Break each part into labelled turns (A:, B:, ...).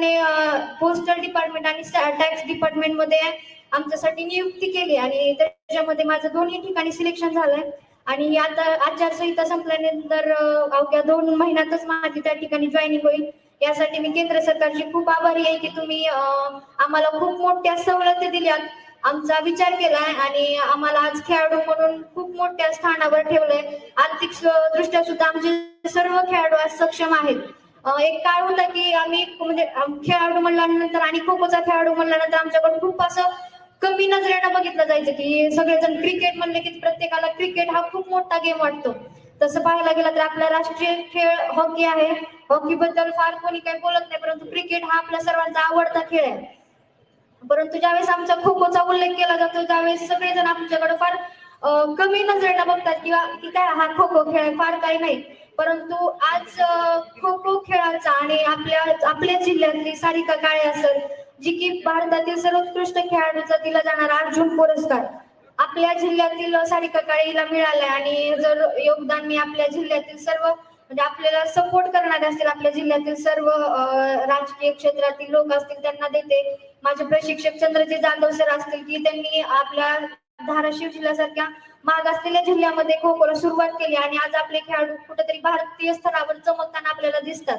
A: सरकारने postal department आणि tax डिपार्टमेंटमध्ये आमच्यासाठी नियुक्ती केली आणि त्याच्यामध्ये माझं दोन्ही ठिकाणी सिलेक्शन झालंय. आणि आता आचारसंहिता संपल्यानंतर अवघ्या दोन महिन्यातच माझी त्या ठिकाणी जॉईनिंग होईल. यासाठी मी केंद्र सरकारची खूप आभारी आहे की तुम्ही आम्हाला खूप मोठ्या सवलती दिल्यात. आमचा विचार केलाय आणि आम्हाला आज खेळाडू म्हणून खूप मोठ्या स्थानावर ठेवलंय. आर्थिक दृष्ट्या सुद्धा आमचे सर्व खेळाडू आज सक्षम आहेत. एक काळ होता की आम्ही म्हणजे खेळाडू म्हणल्यानंतर आणि खो खोचा खेळाडू म्हणल्यानंतर आमच्याकडे खूप असं कमी नजरेनं बघितलं जायचं की सगळेजण क्रिकेट म्हणले की प्रत्येकाला क्रिकेट हा खूप मोठा गेम वाटतो. तसं पाहायला गेलं तर आपला राष्ट्रीय खेळ हॉकी आहे. हॉकी बद्दल फार कोणी काही बोलत नाही परंतु क्रिकेट हा आपला सर्वांचा आवडता खेळ आहे. परंतु ज्यावेळेस आमचा खो खोचा उल्लेख केला जातो त्यावेळेस सगळेजण आमच्याकडे फार कमी नजरेनं बघतात किंवा की काय हा खो खो खेळ आहे, फार काही नाही. परंतु आज खो खो खेळाचा आणि आपल्या आपल्या जिल्ह्यातली सारिका काळे असेल जी की भारतातील सर्वोत्कृष्ट खेळाडूचा दिला जाणारा अर्जुन पुरस्कार आपल्या जिल्ह्यातील सारिका काळेला मिळालाय. आणि जर योगदान मी आपल्या जिल्ह्यातील सर्व म्हणजे आपल्याला सपोर्ट करणारे असतील आपल्या जिल्ह्यातील सर्व राजकीय क्षेत्रातील लोक असतील त्यांना देते. माझे प्रशिक्षक चंद्रजी जाधव सर असतील की त्यांनी आपल्या धाराशिव जिल्ह्यासारख्या मागासलेल्या जिल्ह्यामध्ये खो खोला सुरुवात केली आणि आज आपले खेळाडू कुठेतरी भारतीय स्तरावर चमकताना आपल्याला दिसतात.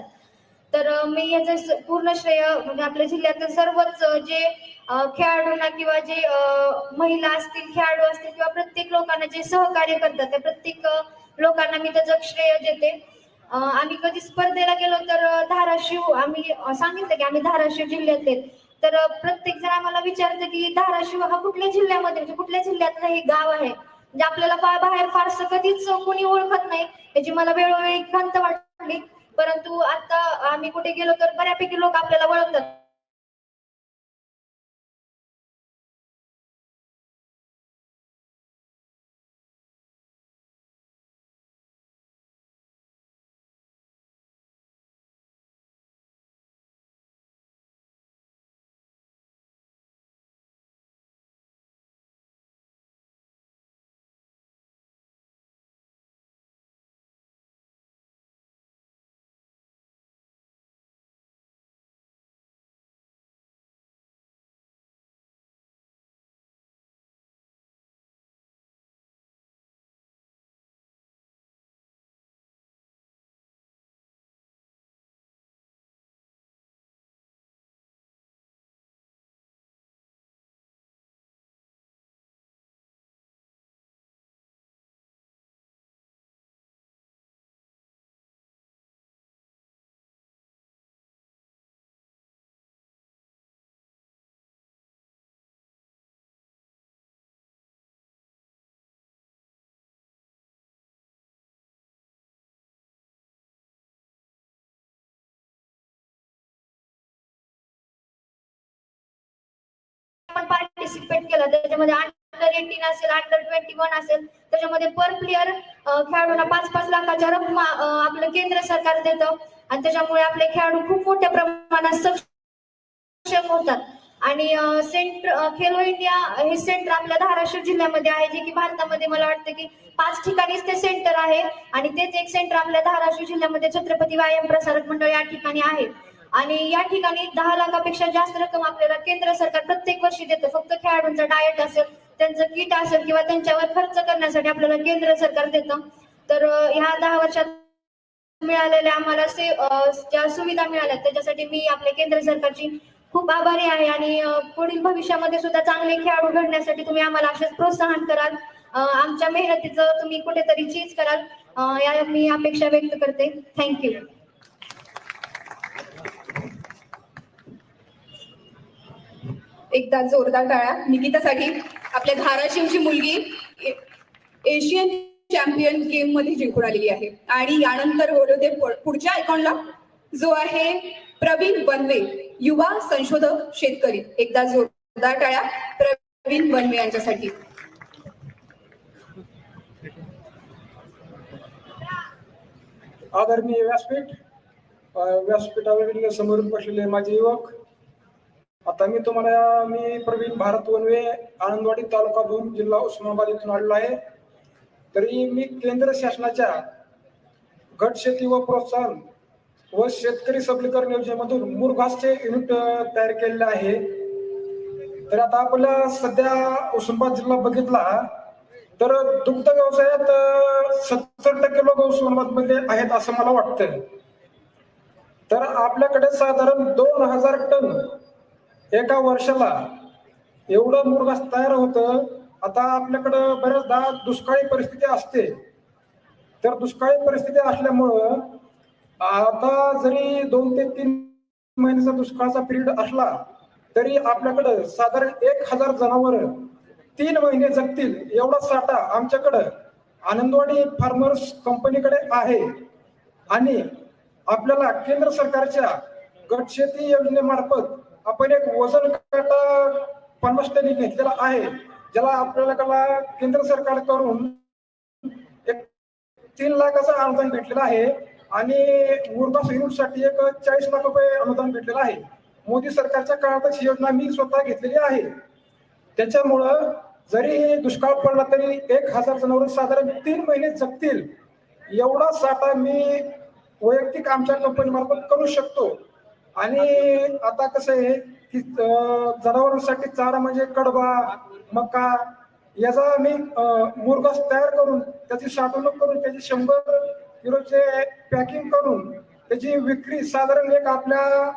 A: तर मी याचं पूर्ण श्रेय म्हणजे आपल्या जिल्ह्यातील सर्वच जे खेळाडूंना किंवा जे महिला असतील खेळाडू असतील किंवा प्रत्येक लोकांना जे सहकार्य करतात त्या प्रत्येक लोकांना मी त्याचं श्रेय देते. आम्ही कधी स्पर्धेला गेलो तर धाराशिव आम्ही सांगितलं की आम्ही धाराशिव जिल्ह्यातले तर प्रत्येक जण आम्हाला विचारतं की धाराशिव हा कुठल्या जिल्ह्यामध्ये म्हणजे कुठल्या जिल्ह्यातलं हे गाव आहे? म्हणजे आपल्याला बाहेर फारसं कधीच कोणी ओळखत नाही. त्याची मला वेळोवेळी खंत वाटली. परंतु आता आम्ही कुठे गेलो तर बऱ्यापैकी लोक आपल्याला ओळखतात. पार्टिसिपेट केलं. त्याच्यामध्ये अंडर एटीन असेल अंडर ट्वेंटी वन असेल त्याच्यामध्ये पर प्लेअर खेळाडूला पाच पाच लाखाच्या रक्कम आपलं केंद्र सरकार देतं. आणि त्याच्यामुळे आपले खेळाडू खूप मोठ्या प्रमाणात सक्षम होतात. आणि सेंटर खेलो इंडिया हे सेंटर आपल्या धाराशिव जिल्ह्यामध्ये आहे जे की भारतामध्ये मला वाटतं की पाच ठिकाणीच ते सेंटर आहे. आणि तेच एक सेंटर आपल्या धाराशिव जिल्ह्यामध्ये छत्रपती व्यायाम प्रसारक मंडळ या ठिकाणी आहे. आणि या ठिकाणी दहा लाखापेक्षा जास्त रक्कम आपल्याला केंद्र सरकार प्रत्येक वर्षी देतं. फक्त खेळाडूंचा डायट असेल त्यांचं किट असेल किंवा त्यांच्यावर खर्च करण्यासाठी आपल्याला केंद्र सरकार देतं. तर ह्या दहा वर्षात मिळालेल्या आम्हाला ज्या सुविधा मिळाल्या त्याच्यासाठी मी आपल्या केंद्र सरकारची खूप आभारी आहे आणि पुढील भविष्यामध्ये सुद्धा चांगले खेळाडू घडण्यासाठी तुम्ही आम्हाला असेच प्रोत्साहन कराल. आमच्या मेहनतीचं तुम्ही कुठेतरी चीज कराल. या मी अपेक्षा व्यक्त करते. थँक्यू
B: एकदा जोरदार टाळ्या. निकितासाठी आपल्या धाराशिवची मुलगी एशियन चॅम्पियन गेममध्ये जिंकून आलेली आहे. आणि यानंतर बोलवते पुढच्या आयकॉनला जो आहे प्रवीण बनवे युवा संशोधक शेतकरी. एकदा जोरदार टाळ्या. प्रवीण बनवे यांच्यासाठी.
C: आदरणीय व्यासपीठ व्यासपीठावर व्यासपीठावरील समोर बसलेले माझे युवक आता मी तुम्हाला मी प्रवीण भारत वनवे आनंदवाडी तालुका भूम जिल्हा उस्मानाबाद इथून आलेलो आहे. तरी मी केंद्र शासनाच्या गट शेती व प्रोत्साहन व शेतकरी सबलीकरण योजनेमधून मुरघासचे युनिट तयार केलेले आहे. तर आता आपल्या सध्या उस्मानाबाद जिल्हा बघितला तर दुग्ध व्यवसायात सत्तर टक्के लोक उस्मानाबादमध्ये आहेत असं मला वाटतं तर आपल्याकडे साधारण दोन हजार टन एका वर्षाला एवढं मुरघास तयार होतं. आता आपल्याकडं बऱ्याचदा दुष्काळी परिस्थिती असते. तर दुष्काळी परिस्थिती असल्यामुळं आता जरी दोन ते तीन महिन्याचा दुष्काळाचा पिरियड असला तरी आपल्याकडं साधारण एक हजार जनावर तीन महिने जगतील एवढा साठा आमच्याकडं. आनंदवाडी फार्मर्स कंपनीकडे आहे. आणि आपल्याला केंद्र सरकारच्या गट शेती योजनेमार्फत आपण एक वजन काटा पन्नास टनी घेतलेला आहे ज्याला आपल्याला केंद्र सरकारकडून एक तीन लाखाचं अनुदान भेटलेलं आहे आणि मुरबास युनिटसाठी एक चाळीस लाख रुपये अनुदान भेटलेलं आहे. मोदी सरकारच्या काळातच ही योजना मी स्वतः घेतलेली आहे. त्याच्यामुळं जरी दुष्काळ पडला तरी एक हजार जनावर साधारण तीन महिने जगतील. एवढा साठा मी वैयक्तिक आमच्या कंपनी मार्फत करू शकतो. आणि आता कसं आहे की जनावरांसाठी चारा म्हणजे कडबा मका याचा आम्ही मुरगास तयार करून त्याची साठवणूक करून त्याची शंभर किलोचे पॅकिंग करून त्याची विक्री साधारण एक आपल्या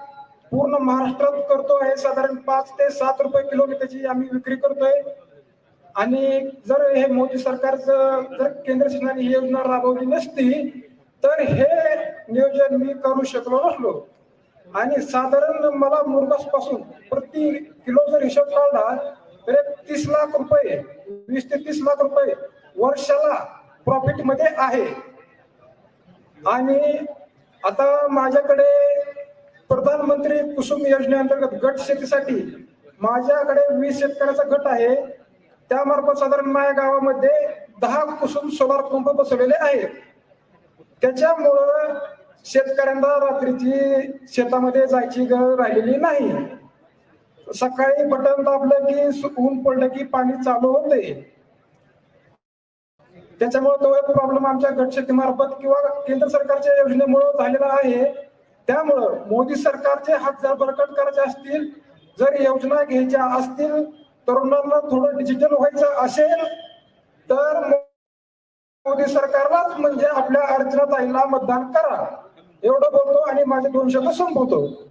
C: पूर्ण महाराष्ट्रात करतो आहे. साधारण पाच ते सात रुपये किलो त्याची आम्ही विक्री करतोय. आणि जर हे मोदी सरकारचं जर केंद्र शासनाने ही योजना राबवली नसती तर हे नियोजन मी करू शकलो नसलो. आणि साधारण मला मुरगासपासून प्रति किलो जर हिशोब काढला तर एक तीस लाख रुपये वीस ते तीस लाख रुपये वर्षाला प्रॉफिटमध्ये आहे. आणि आता माझ्याकडे प्रधानमंत्री कुसुम योजनेअंतर्गत गट शेतीसाठी माझ्याकडे वीस शेतकऱ्याचा गट आहे. त्यामार्फत साधारण माझ्या गावामध्ये दहा कुसुम सोलार पंप बसवलेले आहेत. त्याच्यामुळं शेतकऱ्यांना रात्रीची शेतामध्ये जायची गरज राहिलेली नाही. सकाळी बटन दाबलं की ऊन पडलं की पाणी चालू होते. त्याच्यामुळे तो एक प्रॉब्लेम आमच्या गटशेतीमार्फत किंवा केंद्र सरकारच्या योजनेमुळे झालेला आहे. त्यामुळं मोदी सरकारचे हात जर बळकट करायचे असतील जर योजना घ्यायच्या असतील तरुणांना थोडं डिजिटल व्हायचं असेल तर मोदी सरकारलाच म्हणजे आपल्या अर्चनाताईंना मतदान करा. एवढं बोलतो आणि माझे दोन शब्द संपवतो.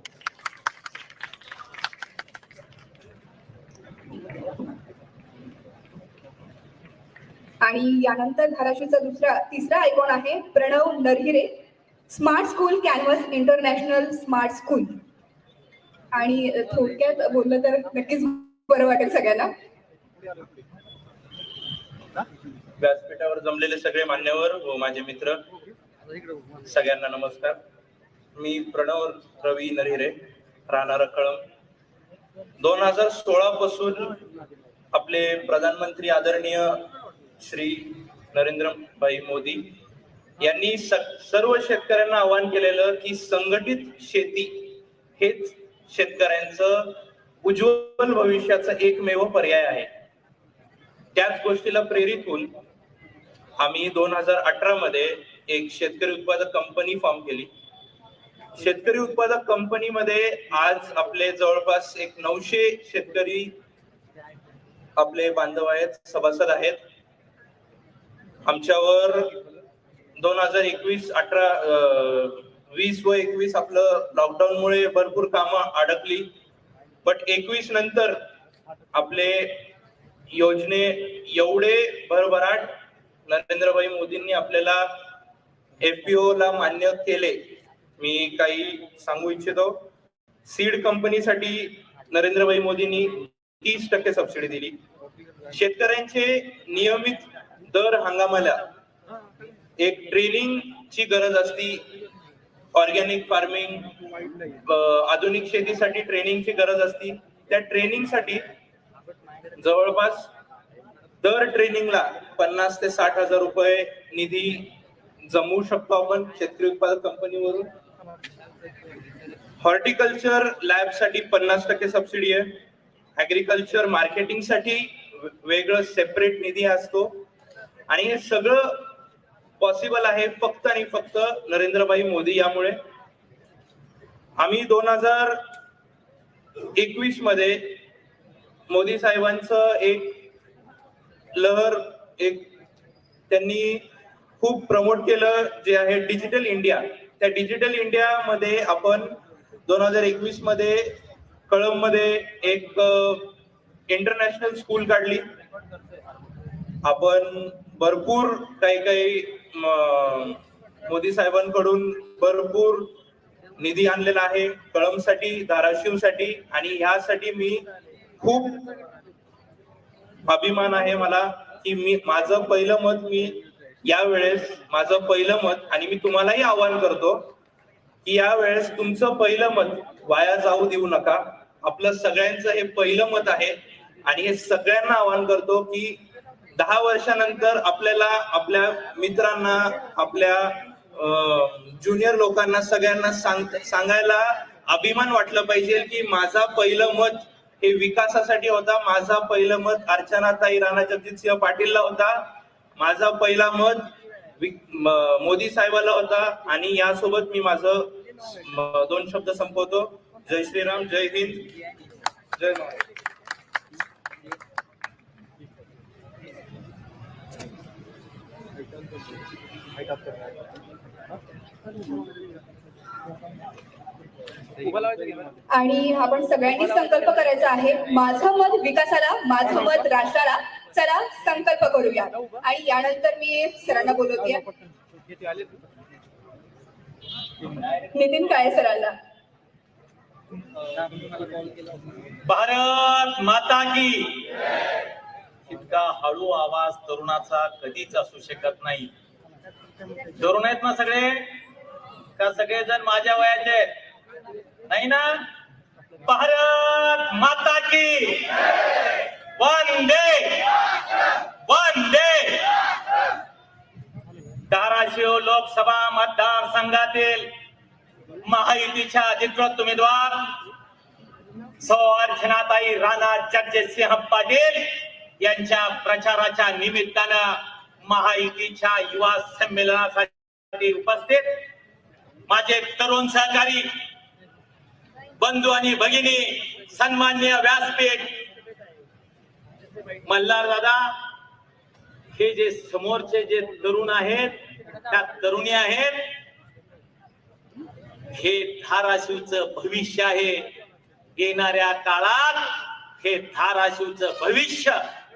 B: आणि यानंतर धाराशिवचा दुसरा तिसरा आयकॉन आहे Pranav Narhire smart school canvas international smart school. आणि थोडक्यात बोललं तर नक्कीच बरं वाटेल सगळ्यांना.
D: व्यासपीठावर जमलेले सगळे मान्यवर व माझे मित्र सगळ्यांना नमस्कार. मी प्रणव रवी नरिरे राहणार कळम दोन हजार सोळा पासून आपले प्रधानमंत्री आदरणीय श्री नरेंद्रभाई मोदी यांनी सर्व शेतकऱ्यांना आवाहन केलेलं की संघटित शेती हेच शेतकऱ्यांचं उज्ज्वल भविष्याचा एकमेव पर्याय आहे. त्याच गोष्टीला प्रेरित होऊन आम्ही दोन हजार अठरा मध्ये एक शेतकरी उत्पादक कंपनी फॉर्म केली. शेतकरी उत्पादक कंपनीमध्ये आज आपले जवळपास एक नऊशे शेतकरी आपले बांधव आहेत सभासद आहेत. आमच्यावर दोन हजार एकवीस अठरा वीस व एकवीस आपलं लॉकडाऊन मुळे भरपूर कामं अडकली. बट एकवीस नंतर आपले योजने एवढे भरभराट नरेंद्रभाई मोदींनी आपल्याला एफपीओ ला मान्य केले मी काही सांगू इच्छितो. सीड कंपनीसाठी नरेंद्रभाई मोदींनी तीस टक्के सबसिडी दिली. शेतकऱ्यांचे नियमित दर हंगामाला एक ट्रेनिंगची गरज असती. ऑर्गॅनिक फार्मिंग आधुनिक शेतीसाठी ट्रेनिंगची गरज असती. त्या ट्रेनिंगसाठी जवळपास दर ट्रेनिंगला पन्नास ते साठ हजार रुपये निधी जमवू शकतो आपण शेतकरी उत्पादक कंपनीवरून हॉर्टिकल्चर लॅबसाठी पन्नास टक्के सबसिडी आहे. ऍग्रिकल्चर मार्केटिंगसाठी वेगळं सेपरेट निधी असतो. आणि हे सगळं पॉसिबल आहे फक्त आणि फक्त नरेंद्रभाई मोदी यामुळे. आम्ही दोन हजार एकवीसमध्ये मोदी साहेबांचं एक लहर एक त्यांनी खूप प्रमोट केलं जे आहे डिजिटल इंडिया त्या डिजिटल इंडिया मध्ये आपण दोन हजार एकवीसमध्ये कळंबमध्ये एक इंटरनॅशनल स्कूल काढली. आपण भरपूर काही काही मोदी साहेबांकडून भरपूर निधी आणलेला आहे. कळमसाठी धाराशिवसाठी आणि ह्यासाठी मी खूप अभिमान आहे मला की मी माझं पहिलं मत मी यावेळेस माझं पहिलं मत आणि मी तुम्हालाही आवाहन करतो की यावेळेस तुमचं पहिलं मत वाया जाऊ देऊ नका. आपलं सगळ्यांचं हे पहिलं मत आहे आणि हे सगळ्यांना आवाहन करतो की दहा वर्षानंतर आपल्याला आपल्या मित्रांना आपल्या ज्युनियर लोकांना सगळ्यांना सांग सांगायला अभिमान वाटलं पाहिजे की माझा पहिलं मत हे विकासासाठी होता. माझा पहिलं मत अर्चनाताई राणा जगजितसिंह पाटीलला होता. माझा पहिला मत मोदी साहेबाला होता आणि यासोबत मी माझं दोन शब्द संपवतो. जय श्रीराम जय हिंद. जय
B: आणि आपण सगळ्यांनी संकल्प करायचा आहे माझं मत विकासाला माझं मत राष्ट्राला चला संकल्प करूया. आणि यानंतर मी सरांना बोलवते नितीन काय सरांना?
E: भारत माता की. इतका हळू आवाज तरुणाचा कधीच असू शकत नाही. तरुण आहेत ना सगळे? का सगळेजण माझ्या वयाचे नाही ना? भारत माता की. वंदे! वंदे! धाराशिव लोकसभा मतदारसंघातील महायुतीच्या अधिकृत उमेदवार सौ अर्चनाताई राणा जगजितसिंह पाटील यांच्या प्रचाराच्या निमित्तानं महायुतीच्या युवा संमेलनासाठी उपस्थित माझे तरुण सहकारी बंधू आणि भगिनी सन्मान्य व्यासपीठ मल्हार दादा हे जे समोरचे जे तरुण आहेत त्या तरुणी आहेत हे धाराशिवचं भविष्य आहे. येणाऱ्या काळात हे धाराशिवच भविष्य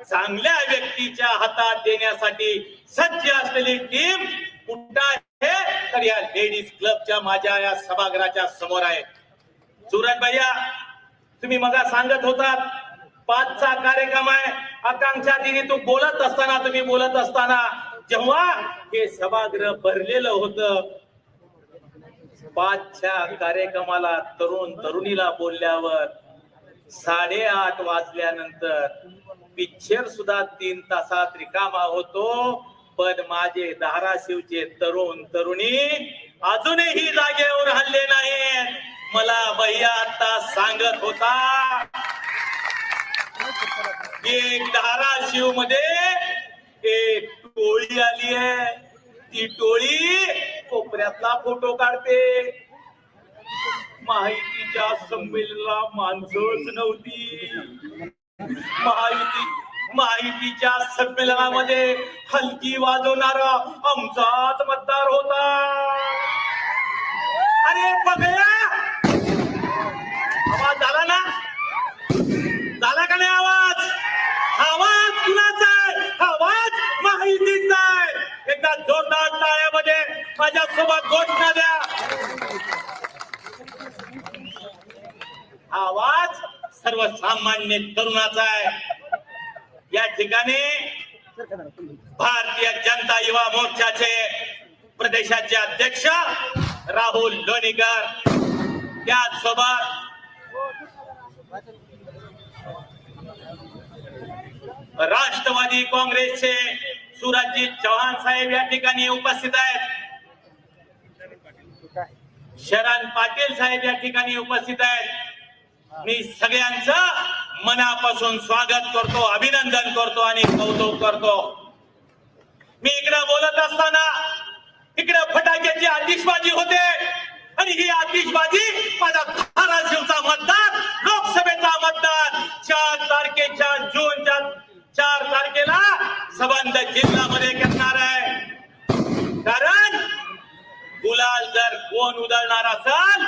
E: चांगल्या व्यक्तीच्या हातात देण्यासाठी सज्ज असलेली टीम कुठं आहे? तर या लेडीज क्लबच्या माझ्या या सभागृहाच्या समोर आहे. सुरज भैया तुम्ही मगा सांगत होतात पाचचा कार्यक्रम आहे. आकांक्षा दिनी तू बोलत असताना तुम्ही बोलत असताना जेव्हा हे सभागृह भरलेलं होतं पाचच्या कार्यक्रमाला तरुण तरुणीला बोलल्यावर साडेआठ वाजल्यानंतर पिक्चर सुद्धा तीन तासात रिकामा होतो. पण माझे धाराशिवचे तरुण तरुणी अजूनही जागेवर हल्ले नाहीत. मला भैया आता सांगत होता. एक धाराशिवमध्ये एक टोळी आली आहे. ती टोळी कोपऱ्यातला फोटो काढते. माहितीच्या संमेलनाला माणसंच नव्हती. माहिती माहितीच्या संमेलनामध्ये हलकी वाजवणारा आमचाच मतदार होता. अरे बघया आवाज झाला ना? झाला का नाही आवाज आवाज कुणाचा आहे आवाज माहितीचा आहे एकदा जोरदार टाळ्यामध्ये माझ्यासोबत घोषणा द्या. आवाज सर्वसामान्य तरुणाचा आहे. या ठिकाणी भारतीय जनता युवा मोर्चाचे प्रदेशाचे अध्यक्ष राहुल लोणीकर. त्याचसोबत राष्ट्रवादी काँग्रेसचे सुराजी चव्हाण साहेब या ठिकाणी उपस्थित आहेत. शरण पाटील साहेब या ठिकाणी उपस्थित आहेत. मी सगळ्यांच मनापासून स्वागत करतो अभिनंदन करतो आणि कौतुक करतो. मी इकडे बोलत असताना इकडे फटाक्याची आतिषबाजी होते आणि ही आतिषबाजी माझा धाराशिवचा मतदार लोकसभेचा मतदार. चार तारखेच्या जूनच्या चार तारखेला संबंध जिल्ह्यामध्ये करणार आहे. कारण गुलाल जर कोण उधळणार असाल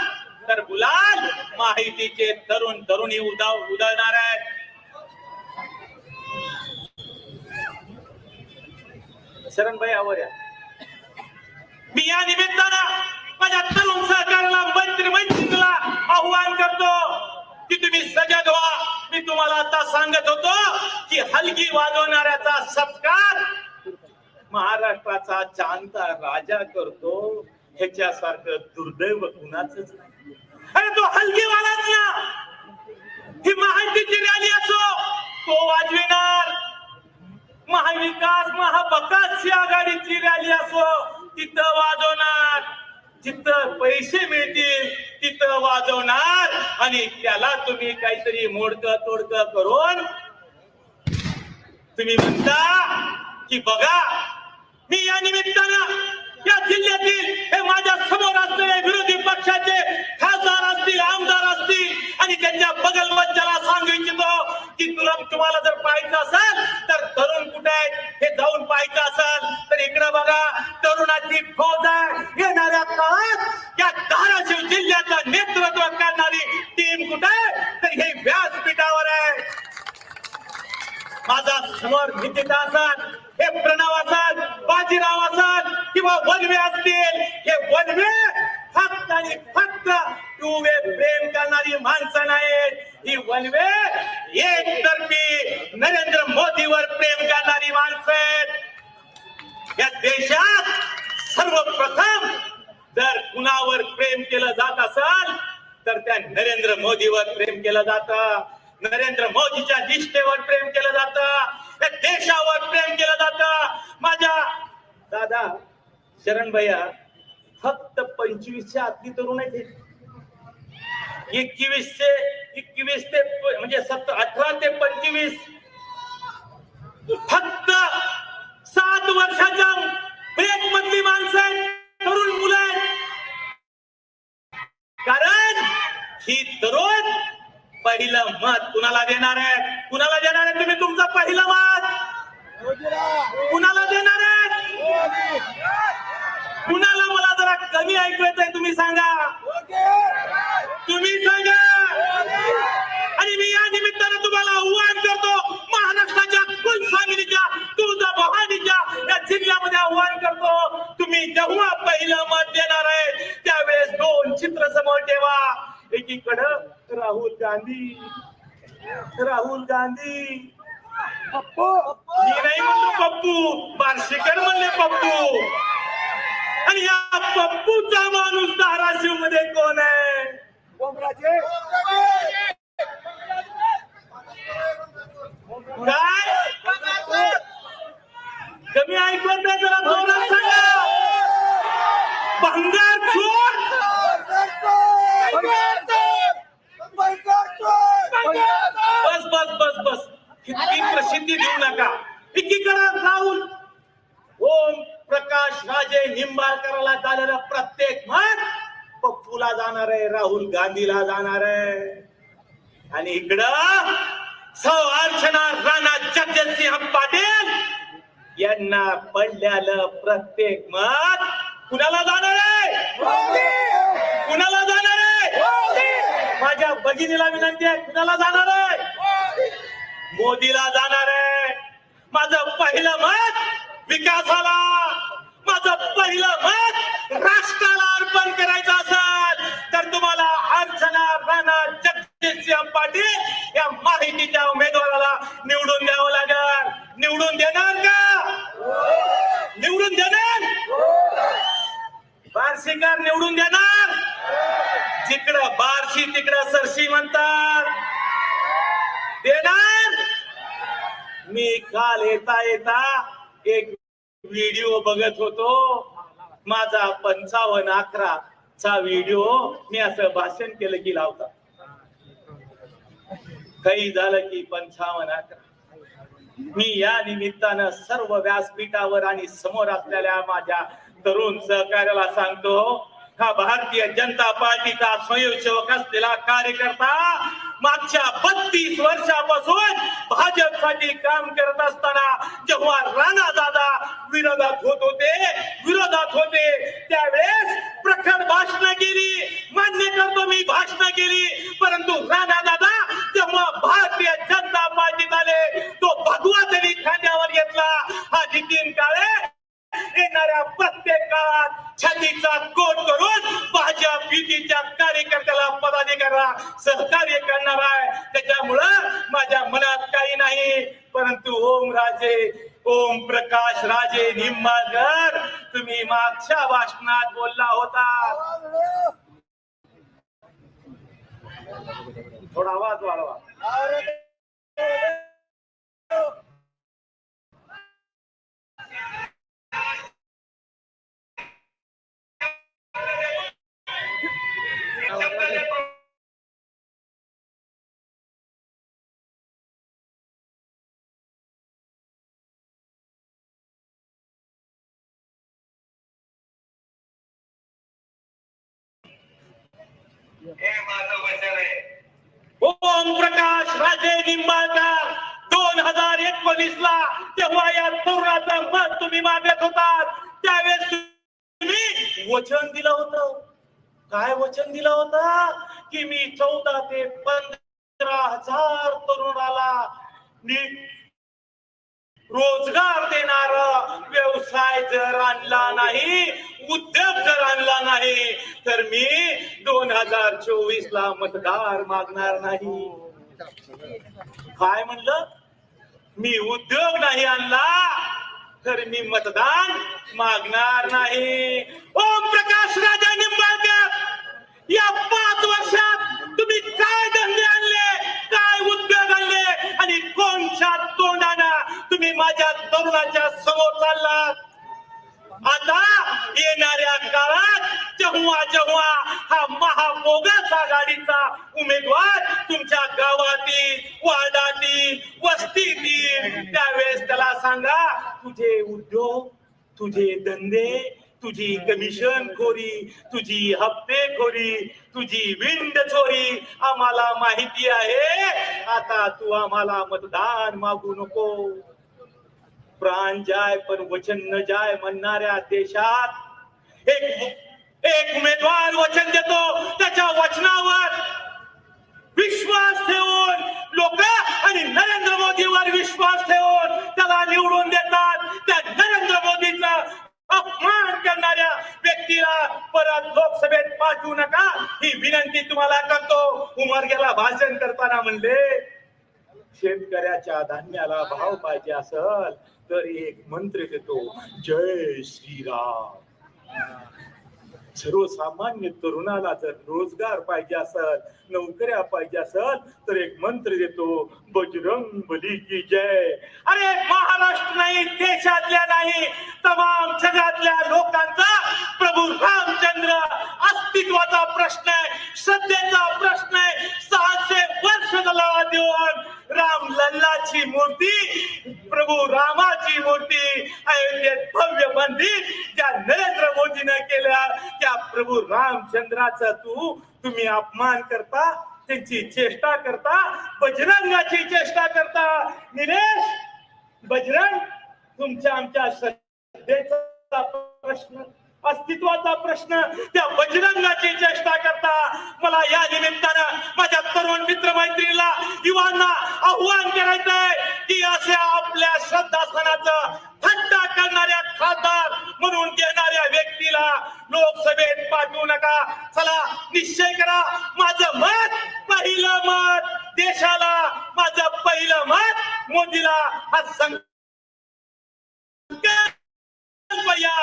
E: तर गुलाल माहितीचे तरुण तरुणी उदा उधळणार आहेत. शरण भाई आवर्या मी या निमित्तानं माझ्या तरुण सहकाराला मैत्री मैत्रीला आव्हान करतो की तुम्ही सजग व्हा. मी तुम्हाला आता सांगत होतो की हलगी वाजवणाऱ्याचा सत्कार महाराष्ट्राचा जाणता राजा करतो. ह्याच्यासारखं दुर्दैव कुणाच नाही. अरे तो हलगीवालाच ना ही माहितीची रॅली असो तो वाजविणार. महाविकास महापकासची आघाडीची रॅली असो तिथं वाजवणार. जिथं पैसे मिळतील तिथं वाजवणार आणि त्याला तुम्ही काहीतरी मोडक तोडक करून तुम्ही म्हणता की बघा मी या निमित्तानं या जिल्ह्यातील हे माझ्यासमोर असलेले विरोधी पक्षाचे खासदार असतील आमदार असतील आणि त्यांच्या बगल मंचाला सांगू इच्छितो की तुला तुम्हाला जर पाहायचं असेल तर तरुण कुठे आहेत हे जाऊन पाहायचं असेल तर इकडे बघा तरुणाची फौज आहे येणाऱ्या काळात या धाराशिव जिल्ह्याचं नेतृत्व करणारी टीम कुठे तर हे व्यासपीठावर आहे. माझा समोर निश्चित असाल हे प्रणव असाल बाजीराव असाल किंवा वनवे असतील हे वनवे फक्त आणि फक्त टू वे प्रेम करणारी माणसं नाहीत. ही वनवे एकतर्फी नरेंद्र मोदीवर प्रेम करणारी माणसं आहेत. या देशात सर्वप्रथम जर कुणावर प्रेम केलं जात असाल तर त्या नरेंद्र मोदीवर प्रेम केलं जातं. नरेंद्र मोदीच्या निष्ठेवर प्रेम केलं जातं. या देशावर प्रेम केलं जातं. माझ्या दादा शरण भैया फक्त पंचवीसच्या आतली तरुण आहेत. एकवीसशे एकवीस ते म्हणजे सत्तर अठरा ते पंचवीस. फक्त सात वर्षाच्या ब्रेक मधली माणसं आहेत तरुण मुलं आहेत. कारण ही तरुण पहिलं मत कुणाला देणार आहे? कुणाला देणार आहे तुम्ही तुमचं पहिलं मत? कुणाला देणार आहे? कुणाला मला जरा कमी ऐकू येत आहे तुम्ही सांगा. तुम्ही सांगा. आणि मी या निमित्तानं तुम्हाला आव्हान करतो. गांधी। राहुल गांधी। मी नाही म्हणलो पप्पू बार्शीकर म्हणले पप्पू. आणि या पप्पूचा माणूस धाराशिवमध्ये कोण आहे? काय? कमी ऐकवत नाही जरा जोरात सांगा. भंगार चोर! बस बस बस बस. इतकी प्रसिद्धी देऊ नका. एकीकडे राहुल ओम प्रकाश राजे निंबाळकरला झालेलं प्रत्येक मत पप्पूला जाणार आहे राहुल गांधीला जाणार आहे. आणि इकडं सौ अर्चना राणा जगजितसिंह पाटील यांना पडल्यालं प्रत्येक मत कुणाला जाणार आहे? कुणाला माझ्या भगिनीला विनंती आहे कुणाला जाणार आहे? मोदीला जाणार आहे. माझं पहिलं मत विकासाला माझं पहिलं मत राष्ट्राला अर्पण करायचं असेल तर तुम्हाला अर्चना राणा जगजितसिंह पाटील या माहितीच्या उमेदवाराला निवडून द्यावं लागेल. निवडून देणार का? निवडून देणार? बार्शीकर निवडून देणार? जिकडं बारशी तिकडं सरशी म्हणतात. देणार? मी काल येता येता एक व्हिडिओ बघत होतो. माझा पंचावन्न अकरा चा व्हिडिओ मी असं भाषण केलं की लावता. काही झालं की पंचावन्न अकरा. मी या निमित्तानं सर्व व्यासपीठावर आणि समोर असलेल्या माझ्या तरुण सहकार्याला सांगतो हा भारतीय जनता पार्टीचा स्वयंसेवक असलेला कार्यकर्ता मागच्या बत्तीस वर्षापासून भाजपसाठी काम करत असताना जेव्हा राणा दादा विरोधात होत होते विरोधात होते त्यावेळेस प्रखर भाषण केली. मान्य करतो मी भाषण हो, ओम प्रकाश राजे निंबाळकर दोन हजार एकोणीस ला तेव्हा या तरुणाचा मत तुम्ही मागत होता त्यावेळेस तुम्ही वचन दिलं होतं. काय वचन दिलं होतं? की मी चौदा ते पंधरा हजार तरुणाला रोजगार देणार व्यवसाय जर आणला नाही उद्योग जर आणला नाही तर मी दोन हजार चोवीस ला मतदार मागणार नाही. काय म्हणलं? मी उद्योग नाही आणला तर मी मतदान मागणार नाही. ओम प्रकाश राजा निंबाळकर या पाच वर्षात तुम्ही काय धंदे आणले काय उद्योग आणले आणि कोणच्या तोंडा तुम्ही माझ्या तरुणाच्या समोर चाललात. आता येणाऱ्या काळात जेव्हा जेव्हा हा महामोगस आघाडीचा उमेदवार तुमच्या गावातील वार्डातील वस्तीतील त्यावेळेस त्याला सांगा तुझे उद्योग तुझे धंदे तुझी कमिशन खोरी तुझी हप्तेखोरी तुझी विंड चोरी आम्हाला माहिती आहे. आता तू आम्हाला मतदान मागू नको. प्राण जाय पण वचन न जाय म्हणणाऱ्या देशात एक एक उमेदवार वचन देतो. त्याच्या वचनावर विश्वास ठेवून लोक आणि नरेंद्र मोदीवर विश्वास ठेवून त्याला निवडून देतात. त्या नरेंद्र मोदीचा अपमान करणाऱ्या व्यक्तीला परत लोकसभेत पाठवू नका. ही विनंती तुम्हाला करतो. उमरग्याला भाषण करताना म्हणले शेतकऱ्याच्या धान्याला भाव पाहिजे असल तर एक मंत्र देतो जय श्रीराम. सर्वसामान्य तरुणाला जर रोजगार पाहिजे असल नोकऱ्या पाहिजे असल तर एक मंत्र देतो बजरंग बली की जय. अरे महाराष्ट्र नाही देशातल्या नाही तमाम जगातल्या लोकांचा प्रभू रामचंद्र अस्तित्वाचा प्रश्न आहे सध्याचा प्रश्न आहे सहाशे वर्ष झाला देऊन राम लल्लाची मूर्ती प्रभू रामाची मूर्ती अयोध्येत भव्य मंदिर ज्या नरेंद्र मोदीनं केल्या त्या प्रभू रामचंद्राचा तू तुम्ही अपमान करता त्यांची चेष्टा करता बजरंगाची चेष्टा करता. निलेश बजरंग तुमच्या आमच्या श्रद्धेचा प्रश्न अस्तित्वाचा प्रश्न त्या बजरंगाची चेष्टा करता मला या निमित्तानं माझ्या तरुण मित्र मैत्रीला युवांना आव्हान करायचंय की अशा आपल्या श्रद्धास्थानाचं थट्टा करणाऱ्या खासदार म्हणून घेणाऱ्या व्यक्तीला लोकसभेत पाठवू नका. चला निश्चय करा माझं मत पहिलं मत देशाला माझं पहिलं मत मोदीला हा संकल्प या.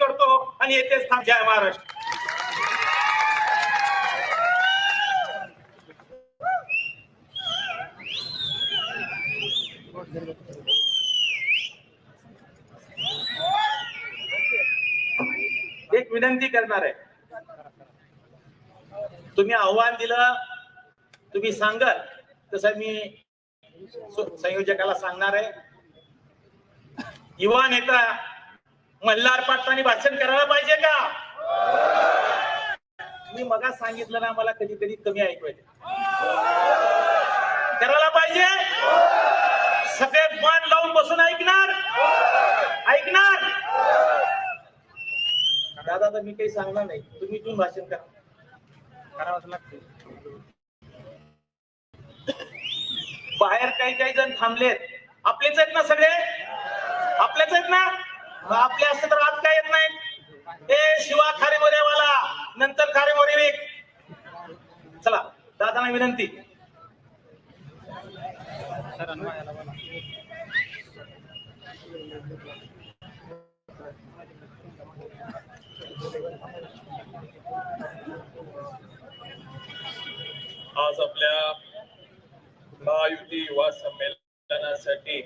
E: करतो आणि येथेच थांब जय महाराष्ट्र. एक विनंती करणार आहे. तुम्ही आव्हान दिलं तुम्ही सांगाल तसं मी संयोजकाला सांगणार आहे. युवा नेता मल्हार पाटलांनी भाषण करायला पाहिजे का? मी मगा सांगितलं ना मला कधी कधी कमी ऐकवायचे. करायला पाहिजे? सगळे मन लावून बसून ऐकणार? ऐकणार? दादा तर मी काही सांगणार नाही. तुम्ही इथून भाषण करा. करावंच लागते बाहेर काही काही जण थांबलेत. आपलेच आहेत ना सगळे? आपलेच आहेत ना? आपले असते तर आज काय येत नाही? ए शिवा खारे मोरेवाला नंतर खारेमोरे वेग चला दादांना विनंती.
F: आज आपल्या महायुती युवा संमेलनासाठी